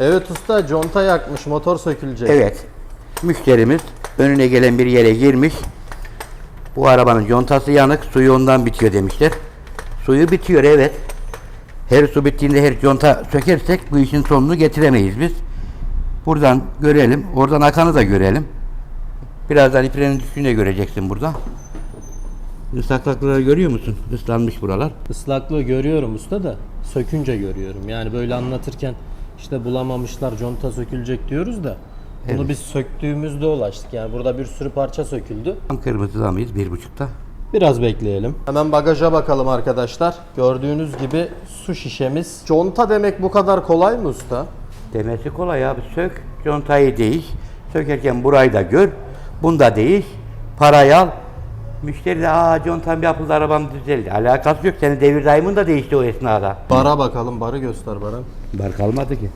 Evet usta conta yakmış motor sökülecek. Evet. Müşterimiz önüne gelen bir yere girmiş. Bu arabanın contası yanık, suyu ondan bitiyor demişler. Suyu bitiyor evet. Her su bittiğinde her conta sökersek bu işin sonunu getiremeyiz biz. Buradan görelim. Oradan akanı da görelim. Birazdan iprenin düştüğünü de göreceksin burada. Islaklıkları görüyor musun? Islanmış buralar. Islaklığı görüyorum usta da sökünce görüyorum. Yani böyle anlatırken işte bulamamışlar conta sökülecek diyoruz da bunu biz söktüğümüzde ulaştık. Yani burada bir sürü parça söküldü. Kırmızıda mıyız? Bir buçukta. Biraz bekleyelim. Hemen bagaja bakalım arkadaşlar. Gördüğünüz gibi su şişemiz. Conta demek bu kadar kolay mı usta? Demesi kolay abi. Sök, contayı değiş. Sökerken burayı da gör. Bunu da değiş. Parayı al. Müşteri de aa contam yapıldı arabam düzeldi. Alakası yok. Senin devir daimın da değişti o esnada. Bara bakalım. Barı göster bana. Bar kalmadı ki.